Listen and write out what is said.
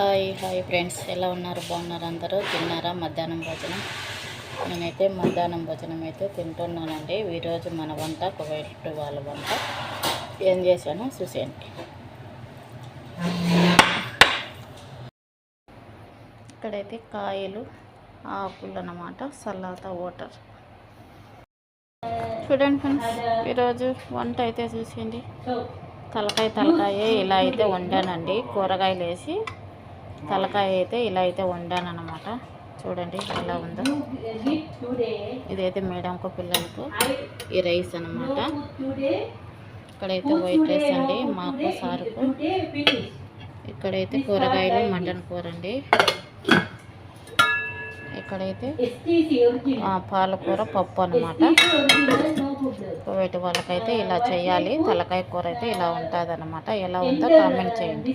Hi hi friends. ఎలా ఉన్నారు? బాగున్నారు అందరూ? తిన్నారా? మధ్యాహ్నం భోజనం? నేనైతే మధ్యాహ్నం భోజనం అయితే తింటున్నానండి. ఈరోజు మన వంట కువైట్ వాళ్ళ వంట. ఏం చేశానో? చూసేయండి ఇక్కడైతే కాయలు ఆకులు అన్నమాట. సల్లాత వాటర్. చూడండి ఫ్రెండ్స్ ఈరోజు వంట అయితే చూసేయండి తలకాయ తలకాయ ఇలా అయితే వండానండి. కూరగాయలు వేసి తలకాయ అయితే ఇలా అయితే వండానమాట చూడండి ఎలా ఉందో. ఇదైతే మేడంకు పిల్లలకు ఈ రైస్ అనమాట ఇక్కడైతే వైట్ రైస్ అండి మాకు సారుకు. ఇక్కడైతే కూరగాయలు మటన్ కూర అండి ఇక్కడైతే పాలకూర పప్పు అనమాట వీటి వాళ్ళకైతే ఇలా చేయాలి. తలకాయ కూర అయితే ఇలా ఉంటుంది అనమాట ఎలా ఉందో కామెంట్ చేయండి.